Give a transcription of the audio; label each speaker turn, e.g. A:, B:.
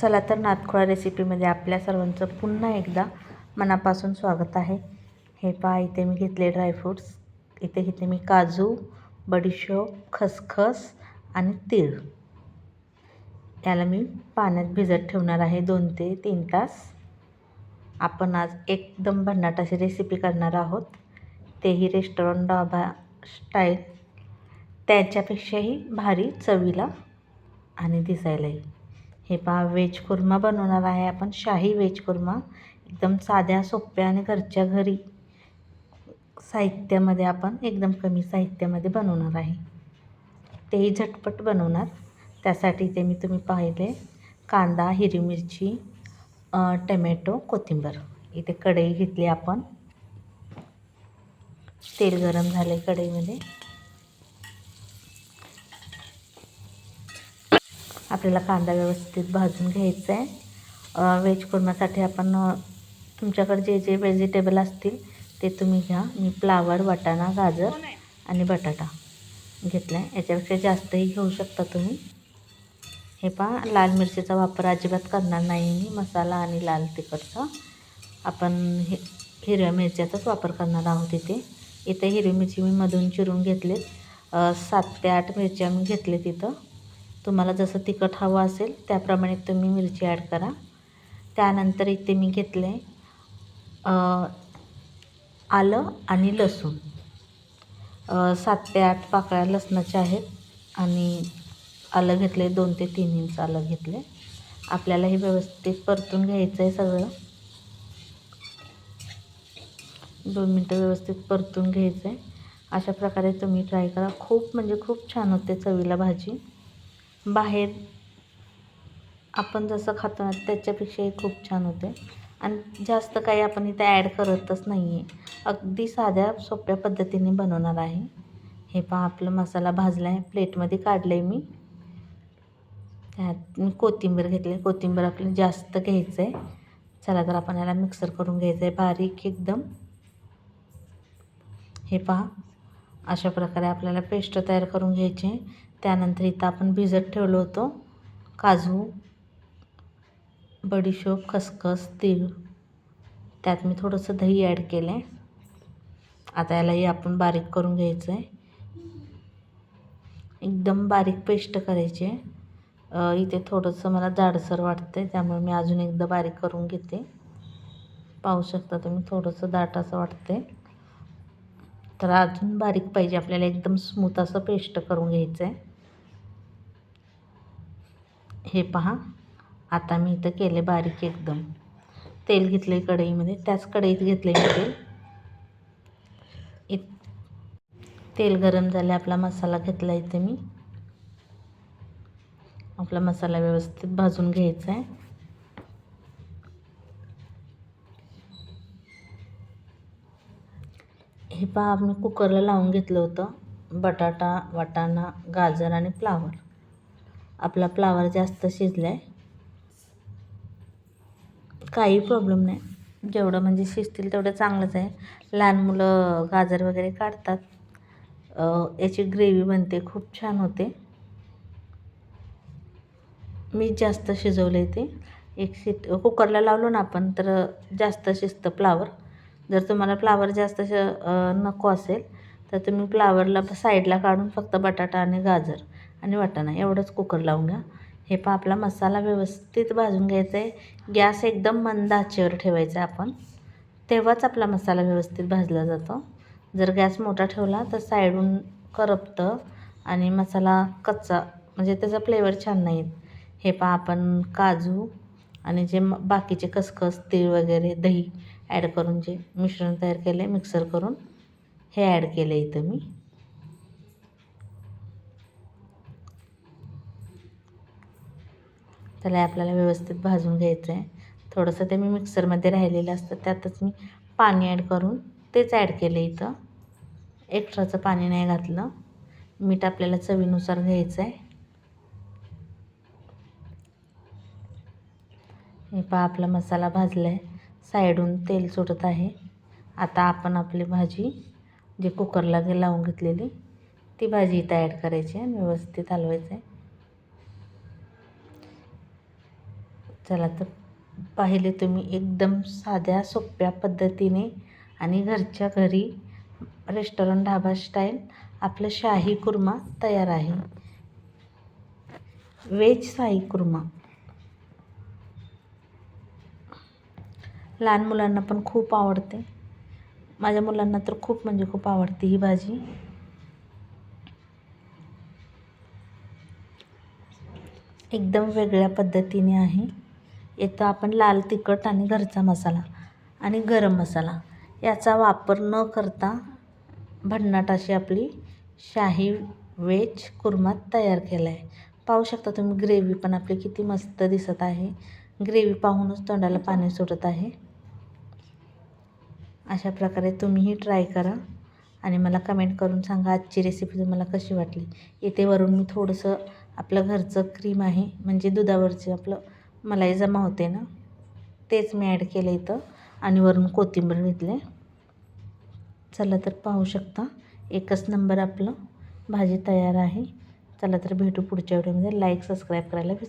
A: चला तर नातखोळा रेसिपीमध्ये आपल्या सर्वांचं पुन्हा एकदा मनापासून स्वागत आहे. हे पहा इथे मी घेतले ड्रायफ्रूट्स इथे घेतले मी काजू बडीशोप खसखस आणि तीळ. याला मी पाण्यात भिजत ठेवणार आहे दोन ते तीन तास. आपण आज एकदम भन्नाट अशी रेसिपी करणार आहोत. तेही रेस्टॉरंट डाबा स्टाईल. त्याच्यापेक्षाही भारी चवीला आणि दिसायलाही. हे पहा व्हेज कुर्मा बनवणार आहे आपण शाही व्हेज कुर्मा. एकदम साध्या सोप्या आणि घरच्या घरी साहित्यामध्ये आपण एकदम कमी साहित्यामध्ये बनवणार आहे. तेही झटपट बनवणार. त्यासाठी ते मी तुम्ही पाहिले कांदा हिरवी मिरची टमॅटो कोथिंबीर. इथे कढई घेतली आपण. तेल गरम झाले कढईमध्ये. आपल्याला कांदा व्यवस्थित भाजून घ्यायचा आहे. व्हेज कुर्मासाठी आपण तुमच्याकडे जे जे व्हेजिटेबल असतील ते तुम्ही घ्या. मी फ्लावर वाटाणा गाजर आणि बटाटा घेतला आहे याच्यापेक्षा जास्तही घेऊ शकता तुम्ही. हे पहा लाल मिरचीचा वापर अजिबात करणार नाही मी. मसाला आणि लाल तिखटचा आपण हे हिरव्या मिरच्याचाच वापर करणार आहोत इथे. इथे हिरवी मिरची मी मधून चिरून घेतलेत. सात ते आठ मिरच्या मी घेतले तिथं तुम्हाला जसं तिखट हवं असेल त्याप्रमाणे तुम्ही मिरची ॲड करा. त्यानंतर इथे मी घेतले आलं आणि लसूण. सात ते आठ पाकळ्या लसणाच्या आहेत आणि आलं घेतले दोन ते तीन इंच आलं घेतले आपल्याला हे व्यवस्थित परतून घ्यायचं आहे सगळं. दोन मिनटं व्यवस्थित परतून घ्यायचं आहे अशा प्रकारे तुम्ही ट्राय करा. खूप म्हणजे खूप छान होते चवीला भाजी. बाहेर आपण जसं खातो ना त्याच्यापेक्षाही खूप छान होते. आणि जास्त काही आपण इथे ॲड करतच नाही आहे अगदी साध्या सोप्या पद्धतीने बनवणार आहे. हे पहा आपलं मसाला भाजला आहे प्लेटमध्ये काढलं आहे मी. त्यात मी कोथिंबीर घेतली. कोथिंबीर आपल्याला जास्त घ्यायचं आहे चला तर आपण याला मिक्सर करून घ्यायचं आहे बारीक एकदम. हे पहा अशा प्रकारे आपल्याला पेस्ट तयार करून घ्यायची. आहे त्यानंतर इथं आपण भिजत ठेवलो होतो. काजू बडीशोप खसखस तीळ. त्यात मी थोडंसं दही ॲड केलं आहे आता यालाही आपण बारीक करून घ्यायचं आहे एकदम बारीक पेस्ट करायची आहे. इथे थोडंसं मला जाडसर वाटतं आहे त्यामुळे मी अजून एकदा बारीक करून घेते. पाहू शकता तुम्ही थोडंसं दाट असं वाटते तर अजून बारीक पाहिजे आपल्याला एकदम स्मूथ असं पेस्ट करून घ्यायचं आहे हे पहा. आता मी इथं केले बारीक एकदम. तेल घेतले कढईमध्ये. त्याच कढईत घेतले मी तेल. इत तेल गरम झाले आपला मसाला घेतला इथे मी. आपला मसाला व्यवस्थित भाजून घ्यायचा आहे हे पहा मी कुकरला लावून घेतलं होतं. बटाटा वाटाणा गाजर आणि फ्लावर. आपला फ्लावर जास्त शिजला आहे काही प्रॉब्लेम नाही. जेवढं म्हणजे शिजतील तेवढं चांगलंच आहे. लहान मुलं गाजर वगैरे काढतात. याची ग्रेव्ही बनते खूप छान होते. मी जास्त शिजवले ते. एक शिट कुकरला लावलो ना आपण तर जास्त शिजतं फ्लावर जर तुम्हाला फ्लावर जास्त श नको असेल तर तुम्ही फ्लावरला साईडला काढून फक्त बटाटा आणि गाजर. आणि वाटाणा एवढंच कुकर लावून घ्या. हे पहा आपला मसाला व्यवस्थित भाजून घ्यायचा आहे गॅस एकदम मंद आचेवर ठेवायचा आहे आपण. तेव्हाच आपला मसाला व्यवस्थित भाजला जातो. जर गॅस मोठा ठेवला तर साईडून करपतं आणि मसाला कच्चा म्हणजे त्याचा फ्लेवर छान नाही हे पहा आपण काजू आणि जे बाकीचे खसखस तीळ वगैरे दही ॲड करून जे मिश्रण तयार केले मिक्सर करून हे ॲड केलं आहे इथं मी. त्याला आपल्याला व्यवस्थित भाजून घ्यायचं आहे थोडंसं ते मी मिक्सरमध्ये राहिलेलं असतं त्यातच मी पाणी ॲड करून तेच ॲड केलं इथं. एक्स्ट्राचं पाणी नाही घातलं. मीठ आपल्याला चवीनुसार घ्यायचं आहे हे पहा आपला मसाला भाजला आहे साईडून तेल सुटत आहे. आता आपण आपली भाजी जे कुकरला लावून घेतलेली ती भाजी इथं ॲड करायची आहे व्यवस्थित हलवायचं आहे चला तर पाहिले तुम्ही एकदम साध्या सोप्या पद्धतीने आणि घरच्या घरी रेस्टॉरंट ढाबा स्टाईल आपलं शाही कुर्मा तयार आहे. व्हेज शाही कुर्मा. लहान मुलांना पण खूप आवडते. माझ्या मुलांना तर खूप म्हणजे खूप आवडते ही भाजी. एकदम वेगळ्या पद्धतीने आहे. येतं आपण लाल तिखट आणि घरचा मसाला आणि गरम मसाला. याचा वापर न करता भन्नाट अशी आपली शाही वेज कुर्मा तयार केला आहे पाहू शकता तुम्ही ग्रेव्ही पण आपली किती मस्त दिसत आहे. ग्रेव्ही पाहूनच तोंडाला पाणी सुटत आहे. अशा प्रकारे तुम्हीही ट्राय करा आणि मला कमेंट करून सांगा आजची रेसिपी तुम्हाला कशी वाटली. इथे वरून मी थोडंसं आपलं घरचं क्रीम आहे म्हणजे दुधावरचे आपलं मलाई जमा होते ना. तेच मी ॲड केलं इथं आणि वरून कोथिंबीर घेतले. चला तर पाहू शकता. एकच नंबर आपलं. भाजी तयार आहे. चला तर भेटू पुढच्या व्हिडिओमध्ये लाईक सबस्क्राईब करायला विसरू